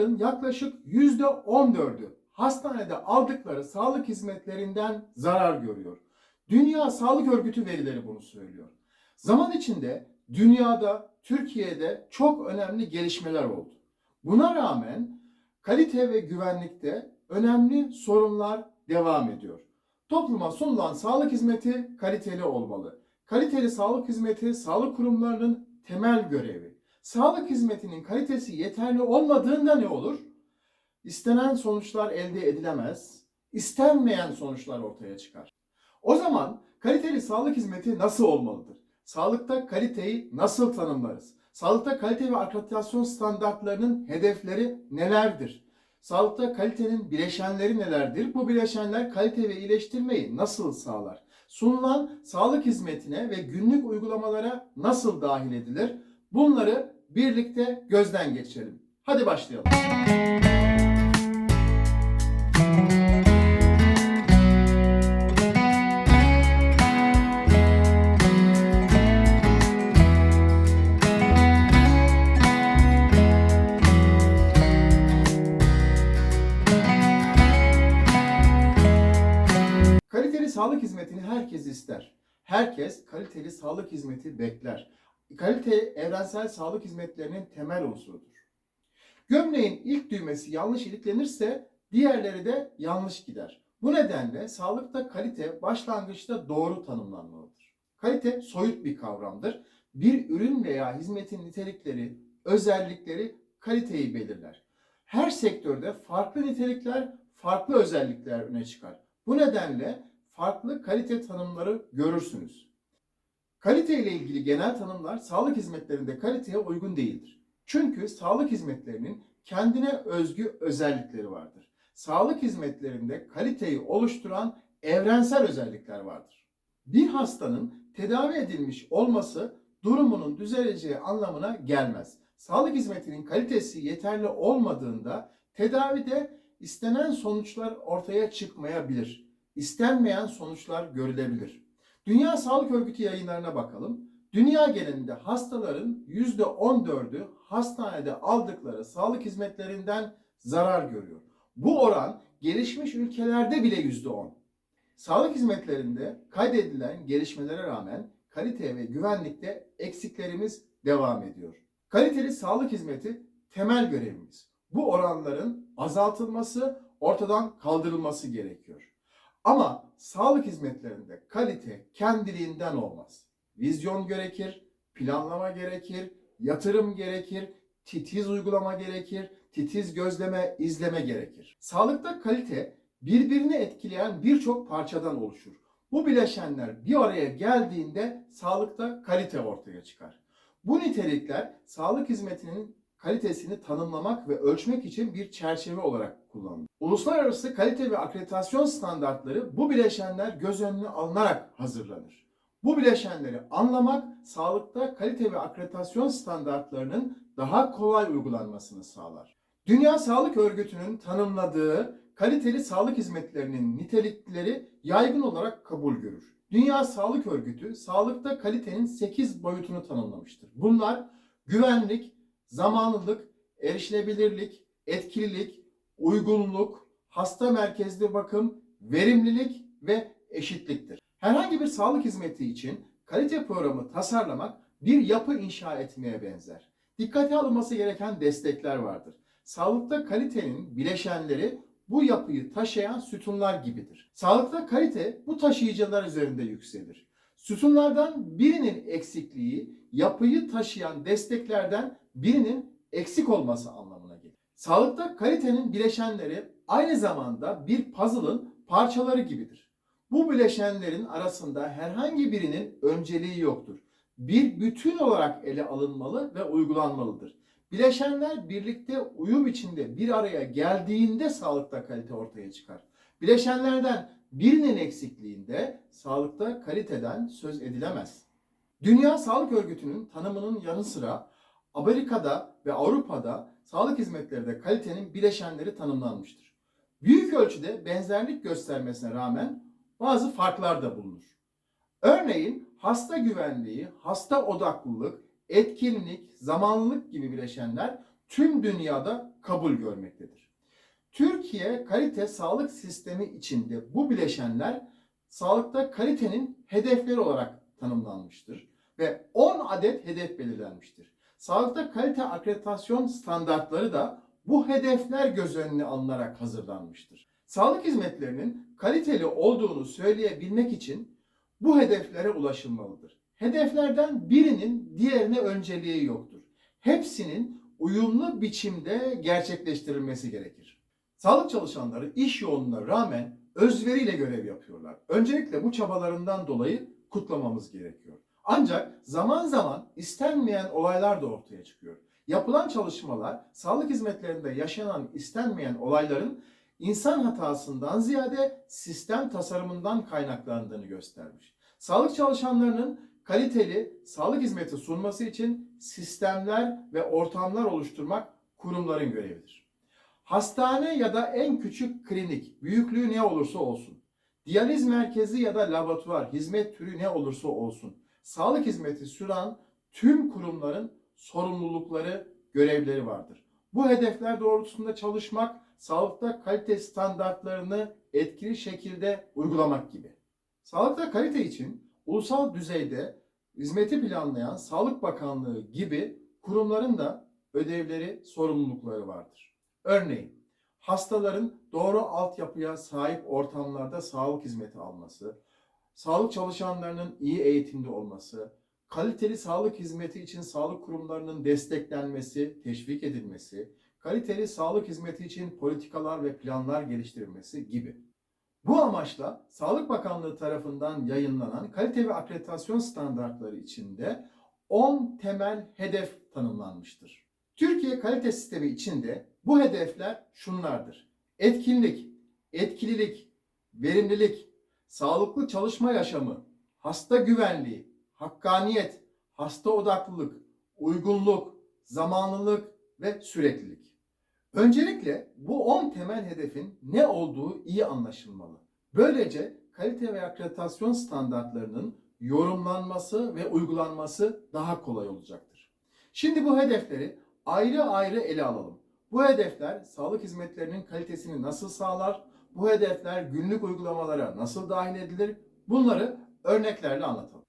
hastaların yaklaşık %14'ü hastanede aldıkları sağlık hizmetlerinden zarar görüyor. Dünya Sağlık Örgütü verileri bunu söylüyor. Zaman içinde dünyada, Türkiye'de çok önemli gelişmeler oldu. Buna rağmen kalite ve güvenlikte önemli sorunlar devam ediyor. Topluma sunulan sağlık hizmeti kaliteli olmalı. Kaliteli sağlık hizmeti sağlık kurumlarının temel görevi. Sağlık hizmetinin kalitesi yeterli olmadığında ne olur? İstenen sonuçlar elde edilemez, istenmeyen sonuçlar ortaya çıkar. O zaman kaliteli sağlık hizmeti nasıl olmalıdır? Sağlıkta kaliteyi nasıl tanımlarız? Sağlıkta kalite ve akreditasyon standartlarının hedefleri nelerdir? Sağlıkta kalitenin bileşenleri nelerdir? Bu bileşenler kalite ve iyileştirmeyi nasıl sağlar? Sunulan sağlık hizmetine ve günlük uygulamalara nasıl dahil edilir? Bunları birlikte gözden geçirelim. Hadi başlayalım. Kaliteli sağlık hizmetini herkes ister. Herkes kaliteli sağlık hizmeti bekler. Kalite evrensel sağlık hizmetlerinin temel unsurudur. Gömleğin ilk düğmesi yanlış iliklenirse diğerleri de yanlış gider. Bu nedenle sağlıkta kalite başlangıçta doğru tanımlanmalıdır. Kalite soyut bir kavramdır. Bir ürün veya hizmetin nitelikleri, özellikleri kaliteyi belirler. Her sektörde farklı nitelikler, farklı özellikler öne çıkar. Bu nedenle farklı kalite tanımları görürsünüz. Kalite ile ilgili genel tanımlar sağlık hizmetlerinde kaliteye uygun değildir. Çünkü sağlık hizmetlerinin kendine özgü özellikleri vardır. Sağlık hizmetlerinde kaliteyi oluşturan evrensel özellikler vardır. Bir hastanın tedavi edilmiş olması durumunun düzeleceği anlamına gelmez. Sağlık hizmetinin kalitesi yeterli olmadığında tedavide istenen sonuçlar ortaya çıkmayabilir. İstenmeyen sonuçlar görülebilir. Dünya Sağlık Örgütü yayınlarına bakalım. Dünya genelinde hastaların %14'ü hastanede aldıkları sağlık hizmetlerinden zarar görüyor. Bu oran gelişmiş ülkelerde bile %10. Sağlık hizmetlerinde kaydedilen gelişmelere rağmen kalite ve güvenlikte eksiklerimiz devam ediyor. Kaliteli sağlık hizmeti temel görevimiz. Bu oranların azaltılması, ortadan kaldırılması gerekiyor. Ama sağlık hizmetlerinde kalite kendiliğinden olmaz. Vizyon gerekir, planlama gerekir, yatırım gerekir, titiz uygulama gerekir, titiz gözleme, izleme gerekir. Sağlıkta kalite birbirini etkileyen birçok parçadan oluşur. Bu bileşenler bir araya geldiğinde sağlıkta kalite ortaya çıkar. Bu nitelikler sağlık hizmetinin kalitesini tanımlamak ve ölçmek için bir çerçeve olarak kullanılır. Uluslararası kalite ve akreditasyon standartları bu bileşenler göz önüne alınarak hazırlanır. Bu bileşenleri anlamak sağlıkta kalite ve akreditasyon standartlarının daha kolay uygulanmasını sağlar. Dünya Sağlık Örgütü'nün tanımladığı kaliteli sağlık hizmetlerinin nitelikleri yaygın olarak kabul görür. Dünya Sağlık Örgütü sağlıkta kalitenin 8 boyutunu tanımlamıştır. Bunlar güvenlik, zamanlılık, erişilebilirlik, etkililik, uygunluk, hasta merkezli bakım, verimlilik ve eşitliktir. Herhangi bir sağlık hizmeti için kalite programı tasarlamak bir yapı inşa etmeye benzer. Dikkate alınması gereken destekler vardır. Sağlıkta kalitenin bileşenleri bu yapıyı taşıyan sütunlar gibidir. Sağlıkta kalite bu taşıyıcılar üzerinde yükselir. Sütunlardan birinin eksikliği yapıyı taşıyan desteklerden birinin eksik olması. Sağlıkta kalitenin bileşenleri aynı zamanda bir puzzle'ın parçaları gibidir. Bu bileşenlerin arasında herhangi birinin önceliği yoktur. Bir bütün olarak ele alınmalı ve uygulanmalıdır. Bileşenler birlikte uyum içinde bir araya geldiğinde sağlıkta kalite ortaya çıkar. Bileşenlerden birinin eksikliğinde sağlıkta kaliteden söz edilemez. Dünya Sağlık Örgütü'nün tanımının yanı sıra Amerika'da ve Avrupa'da sağlık hizmetlerinde kalitenin bileşenleri tanımlanmıştır. Büyük ölçüde benzerlik göstermesine rağmen bazı farklar da bulunur. Örneğin hasta güvenliği, hasta odaklılık, etkinlik, zamanlılık gibi bileşenler tüm dünyada kabul görmektedir. Türkiye kalite sağlık sistemi içinde bu bileşenler sağlıkta kalitenin hedefleri olarak tanımlanmıştır ve 10 adet hedef belirlenmiştir. Sağlıkta kalite akreditasyon standartları da bu hedefler göz önüne alınarak hazırlanmıştır. Sağlık hizmetlerinin kaliteli olduğunu söyleyebilmek için bu hedeflere ulaşılmalıdır. Hedeflerden birinin diğerine önceliği yoktur. Hepsinin uyumlu biçimde gerçekleştirilmesi gerekir. Sağlık çalışanları iş yoğunluğuna rağmen özveriyle görev yapıyorlar. Öncelikle bu çabalarından dolayı kutlamamız gerekiyor. Ancak zaman zaman istenmeyen olaylar da ortaya çıkıyor. Yapılan çalışmalar sağlık hizmetlerinde yaşanan istenmeyen olayların insan hatasından ziyade sistem tasarımından kaynaklandığını göstermiş. Sağlık çalışanlarının kaliteli sağlık hizmeti sunması için sistemler ve ortamlar oluşturmak kurumların görevidir. Hastane ya da en küçük klinik, büyüklüğü ne olursa olsun, diyaliz merkezi ya da laboratuvar, hizmet türü ne olursa olsun, sağlık hizmeti süren tüm kurumların sorumlulukları, görevleri vardır. Bu hedefler doğrultusunda çalışmak, sağlıkta kalite standartlarını etkili şekilde uygulamak gibi. Sağlıkta kalite için ulusal düzeyde hizmeti planlayan Sağlık Bakanlığı gibi kurumların da ödevleri, sorumlulukları vardır. Örneğin hastaların doğru altyapıya sahip ortamlarda sağlık hizmeti alması, sağlık çalışanlarının iyi eğitimde olması, kaliteli sağlık hizmeti için sağlık kurumlarının desteklenmesi, teşvik edilmesi, kaliteli sağlık hizmeti için politikalar ve planlar geliştirilmesi gibi. Bu amaçla Sağlık Bakanlığı tarafından yayınlanan kalite ve akreditasyon standartları içinde 10 temel hedef tanımlanmıştır. Türkiye kalite sistemi içinde bu hedefler şunlardır. Etkinlik, etkililik, verimlilik, sağlıklı çalışma yaşamı, hasta güvenliği, hakkaniyet, hasta odaklılık, uygunluk, zamanlılık ve süreklilik. Öncelikle bu 10 temel hedefin ne olduğu iyi anlaşılmalı. Böylece kalite ve akreditasyon standartlarının yorumlanması ve uygulanması daha kolay olacaktır. Şimdi bu hedefleri ayrı ayrı ele alalım. Bu hedefler sağlık hizmetlerinin kalitesini nasıl sağlar? Bu hedefler günlük uygulamalara nasıl dahil edilir? Bunları örneklerle anlatalım.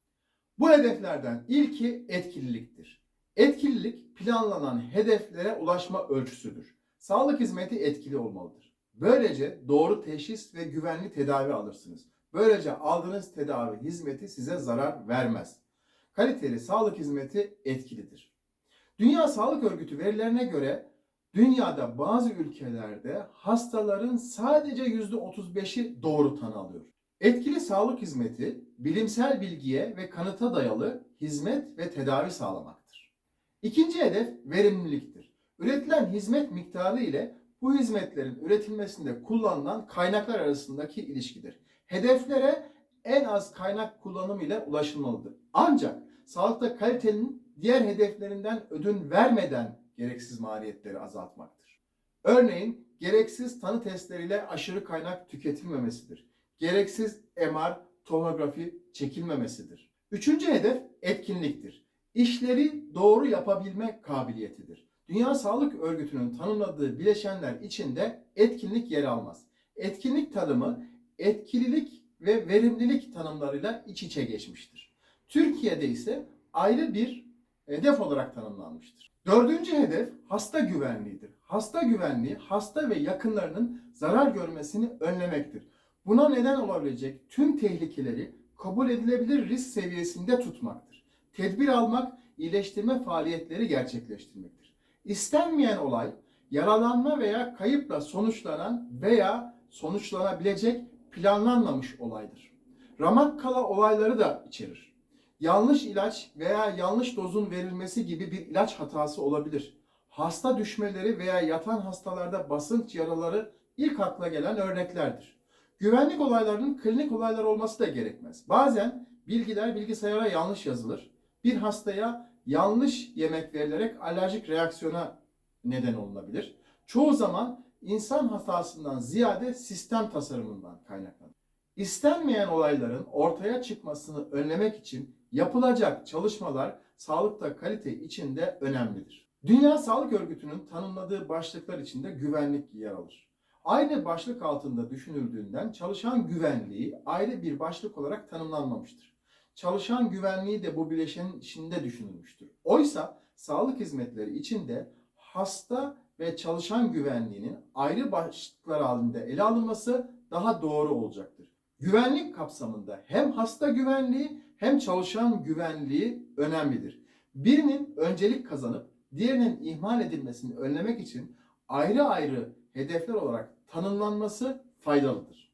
Bu hedeflerden ilki etkililiktir. Etkililik planlanan hedeflere ulaşma ölçüsüdür. Sağlık hizmeti etkili olmalıdır. Böylece doğru teşhis ve güvenli tedavi alırsınız. Böylece aldığınız tedavi hizmeti size zarar vermez. Kaliteli sağlık hizmeti etkilidir. Dünya Sağlık Örgütü verilerine göre dünyada bazı ülkelerde hastaların sadece %35'i doğru tanı alıyor. Etkili sağlık hizmeti bilimsel bilgiye ve kanıta dayalı hizmet ve tedavi sağlamaktır. İkinci hedef verimliliktir. Üretilen hizmet miktarı ile bu hizmetlerin üretilmesinde kullanılan kaynaklar arasındaki ilişkidir. Hedeflere en az kaynak kullanımı ile ulaşılmalıdır. Ancak sağlıkta kalitenin diğer hedeflerinden ödün vermeden gereksiz maliyetleri azaltmaktır. Örneğin gereksiz tanı testleriyle aşırı kaynak tüketilmemesidir. Gereksiz MR, tomografi çekilmemesidir. Üçüncü hedef etkinliktir. İşleri doğru yapabilme kabiliyetidir. Dünya Sağlık Örgütü'nün tanımladığı bileşenler içinde etkinlik yer almaz. Etkinlik tanımı etkililik ve verimlilik tanımlarıyla iç içe geçmiştir. Türkiye'de ise ayrı bir hedef olarak tanımlanmıştır. Dördüncü hedef hasta güvenliğidir. Hasta güvenliği hasta ve yakınlarının zarar görmesini önlemektir. Buna neden olabilecek tüm tehlikeleri kabul edilebilir risk seviyesinde tutmaktır. Tedbir almak, iyileştirme faaliyetleri gerçekleştirmektir. İstenmeyen olay, yaralanma veya kayıpla sonuçlanan veya sonuçlanabilecek planlanmamış olaydır. Ramak kala olayları da içerir. Yanlış ilaç veya yanlış dozun verilmesi gibi bir ilaç hatası olabilir. Hasta düşmeleri veya yatan hastalarda basınç yaraları ilk akla gelen örneklerdir. Güvenlik olaylarının klinik olaylar olması da gerekmez. Bazen bilgiler bilgisayara yanlış yazılır. Bir hastaya yanlış yemek verilerek alerjik reaksiyona neden olunabilir. Çoğu zaman insan hatasından ziyade sistem tasarımından kaynaklanır. İstenmeyen olayların ortaya çıkmasını önlemek için Yapılacak çalışmalar sağlıkta kalite içinde önemlidir. Dünya Sağlık Örgütü'nün tanımladığı başlıklar içinde güvenlik yer alır. Aynı başlık altında düşünüldüğünden çalışan güvenliği ayrı bir başlık olarak tanımlanmamıştır. Çalışan güvenliği de bu bileşenin içinde düşünülmüştür. Oysa sağlık hizmetleri içinde hasta ve çalışan güvenliğinin ayrı başlıklar halinde ele alınması daha doğru olacaktır. Güvenlik kapsamında hem hasta güvenliği hem çalışan güvenliği önemlidir. Birinin öncelik kazanıp diğerinin ihmal edilmesini önlemek için ayrı ayrı hedefler olarak tanımlanması faydalıdır.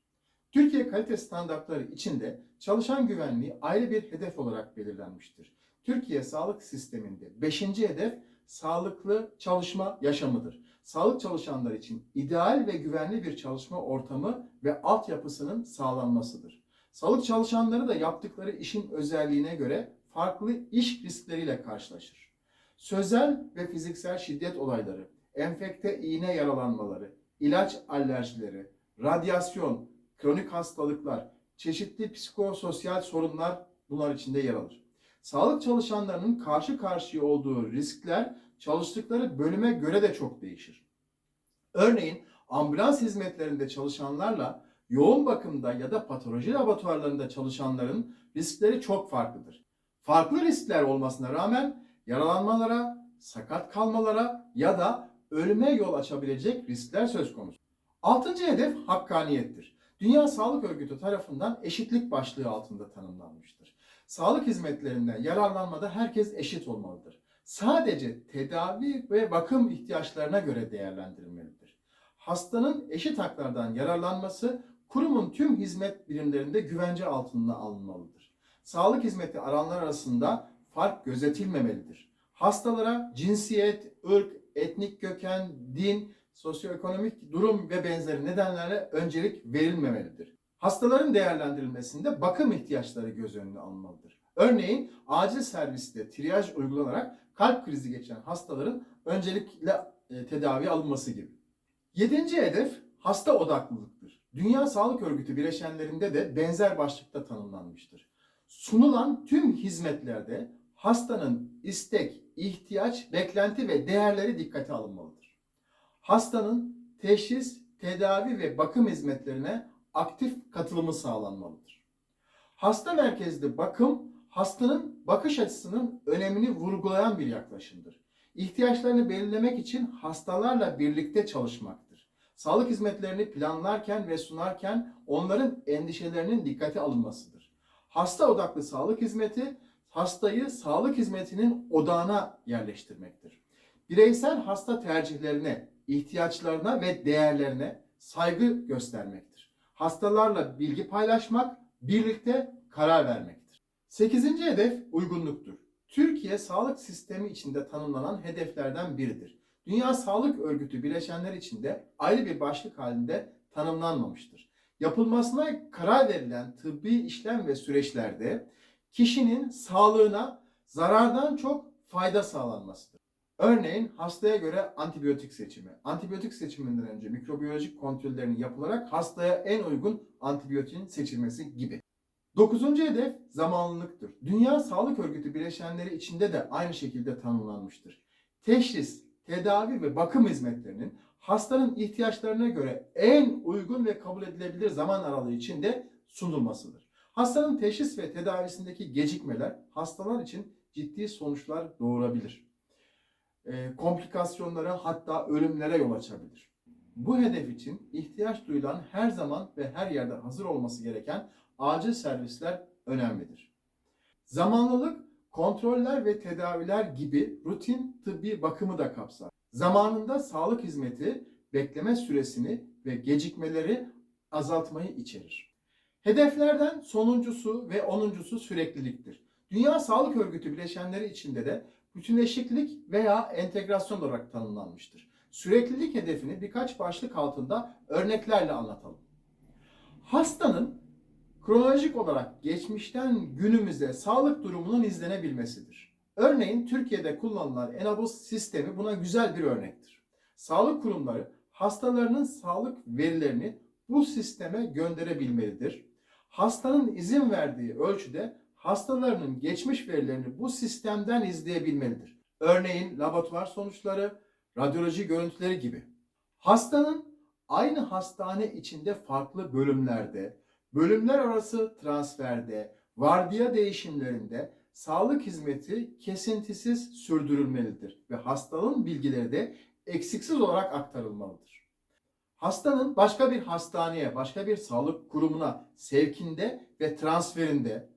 Türkiye kalite standartları içinde çalışan güvenliği ayrı bir hedef olarak belirlenmiştir. Türkiye sağlık sisteminde 5. hedef sağlıklı çalışma yaşamıdır. Sağlık çalışanlar için ideal ve güvenli bir çalışma ortamı ve altyapısının sağlanmasıdır. Sağlık çalışanları da yaptıkları işin özelliğine göre farklı iş riskleriyle karşılaşır. Sözel ve fiziksel şiddet olayları, enfekte iğne yaralanmaları, ilaç alerjileri, radyasyon, kronik hastalıklar, çeşitli psikososyal sorunlar bunlar içinde yer alır. Sağlık çalışanlarının karşı karşıya olduğu riskler çalıştıkları bölüme göre de çok değişir. Örneğin ambulans hizmetlerinde çalışanlarla yoğun bakımda ya da patoloji laboratuvarlarında çalışanların riskleri çok farklıdır. Farklı riskler olmasına rağmen yaralanmalara, sakat kalmalara ya da ölüme yol açabilecek riskler söz konusu. Altıncı hedef hakkaniyettir. Dünya Sağlık Örgütü tarafından eşitlik başlığı altında tanımlanmıştır. Sağlık hizmetlerinden yararlanmada herkes eşit olmalıdır. Sadece tedavi ve bakım ihtiyaçlarına göre değerlendirilmelidir. Hastanın eşit haklardan yararlanması kurumun tüm hizmet birimlerinde güvence altına alınmalıdır. Sağlık hizmeti alanlar arasında fark gözetilmemelidir. Hastalara cinsiyet, ırk, etnik köken, din, sosyoekonomik durum ve benzeri nedenlerle öncelik verilmemelidir. Hastaların değerlendirilmesinde bakım ihtiyaçları göz önüne alınmalıdır. Örneğin acil serviste triyaj uygulanarak kalp krizi geçiren hastaların öncelikle e, tedavi alınması gibi. Yedinci hedef hasta odaklılıktır. Dünya Sağlık Örgütü bileşenlerinde de benzer başlıkta tanımlanmıştır. Sunulan tüm hizmetlerde hastanın istek, ihtiyaç, beklenti ve değerleri dikkate alınmalıdır. Hastanın teşhis, tedavi ve bakım hizmetlerine aktif katılımı sağlanmalıdır. Hasta merkezli bakım, hastanın bakış açısının önemini vurgulayan bir yaklaşımdır. İhtiyaçlarını belirlemek için hastalarla birlikte çalışmaktır. Sağlık hizmetlerini planlarken ve sunarken onların endişelerinin dikkate alınmasıdır. Hasta odaklı sağlık hizmeti, hastayı sağlık hizmetinin odağına yerleştirmektir. Bireysel hasta tercihlerine, ihtiyaçlarına ve değerlerine saygı göstermektir. Hastalarla bilgi paylaşmak, birlikte karar vermektir. Sekizinci hedef uygunluktur. Türkiye sağlık sistemi içinde tanımlanan hedeflerden biridir. Dünya Sağlık Örgütü bileşenler içinde ayrı bir başlık halinde tanımlanmamıştır. Yapılmasına karar verilen tıbbi işlem ve süreçlerde kişinin sağlığına zarardan çok fayda sağlanmasıdır. Örneğin hastaya göre antibiyotik seçimi. Antibiyotik seçiminden önce mikrobiyolojik kontrollerinin yapılarak hastaya en uygun antibiyotiğin seçilmesi gibi. Dokuzuncu hedef zamanlılıktır. Dünya Sağlık Örgütü bileşenleri içinde de aynı şekilde tanımlanmıştır. Teşhis, tedavi ve bakım hizmetlerinin hastanın ihtiyaçlarına göre en uygun ve kabul edilebilir zaman aralığı içinde sunulmasıdır. Hastanın teşhis ve tedavisindeki gecikmeler hastalar için ciddi sonuçlar doğurabilir. Ee, komplikasyonlara hatta ölümlere yol açabilir. Bu hedef için ihtiyaç duyulan her zaman ve her yerde hazır olması gereken acil servisler önemlidir. Zamanlılık, kontroller ve tedaviler gibi rutin tıbbi bakımı da kapsar. Zamanında sağlık hizmeti bekleme süresini ve gecikmeleri azaltmayı içerir. Hedeflerden sonuncusu ve onuncusu sürekliliktir. Dünya Sağlık Örgütü bileşenleri içinde de bütünleşiklik veya entegrasyon olarak tanımlanmıştır. Süreklilik hedefini birkaç başlık altında örneklerle anlatalım. Hastanın kronolojik olarak geçmişten günümüze sağlık durumunun izlenebilmesidir. Örneğin Türkiye'de kullanılan Enabus sistemi buna güzel bir örnektir. Sağlık kurumları hastalarının sağlık verilerini bu sisteme gönderebilmelidir. Hastanın izin verdiği ölçüde hastalarının geçmiş verilerini bu sistemden izleyebilmelidir. Örneğin laboratuvar sonuçları, radyoloji görüntüleri gibi. Hastanın aynı hastane içinde farklı bölümlerde, bölümler arası transferde, vardiya değişimlerinde sağlık hizmeti kesintisiz sürdürülmelidir ve hastanın bilgileri de eksiksiz olarak aktarılmalıdır. Hastanın başka bir hastaneye, başka bir sağlık kurumuna sevkinde ve transferinde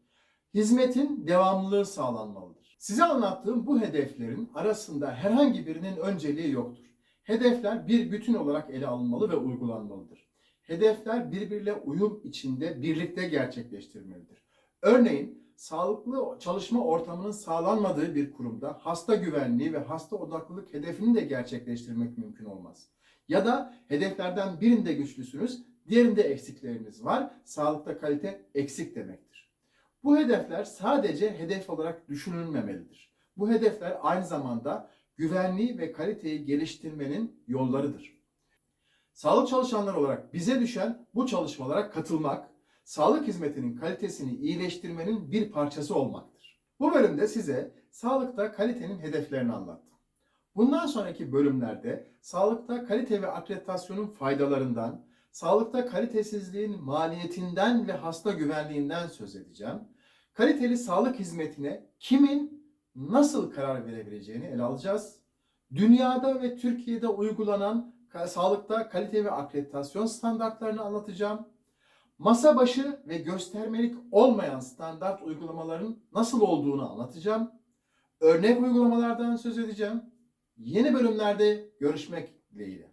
hizmetin devamlılığı sağlanmalıdır. Size anlattığım bu hedeflerin arasında herhangi birinin önceliği yoktur. Hedefler bir bütün olarak ele alınmalı ve uygulanmalıdır. Hedefler birbiriyle uyum içinde birlikte gerçekleştirilmelidir. Örneğin sağlıklı çalışma ortamının sağlanmadığı bir kurumda hasta güvenliği ve hasta odaklılık hedefini de gerçekleştirmek mümkün olmaz. Ya da hedeflerden birinde güçlüsünüz, diğerinde eksikleriniz var. Sağlıkta kalite eksik demektir. Bu hedefler sadece hedef olarak düşünülmemelidir. Bu hedefler aynı zamanda güvenliği ve kaliteyi geliştirmenin yollarıdır. Sağlık çalışanları olarak bize düşen bu çalışmalara katılmak, sağlık hizmetinin kalitesini iyileştirmenin bir parçası olmaktır. Bu bölümde size sağlıkta kalitenin hedeflerini anlattım. Bundan sonraki bölümlerde sağlıkta kalite ve akreditasyonun faydalarından, sağlıkta kalitesizliğin maliyetinden ve hasta güvenliğinden söz edeceğim. Kaliteli sağlık hizmetine kimin nasıl karar verebileceğini ele alacağız. Dünyada ve Türkiye'de uygulanan sağlıkta kalite ve akreditasyon standartlarını anlatacağım. Masa başı ve göstermelik olmayan standart uygulamaların nasıl olduğunu anlatacağım. Örnek uygulamalardan söz edeceğim. Yeni bölümlerde görüşmek dileğiyle.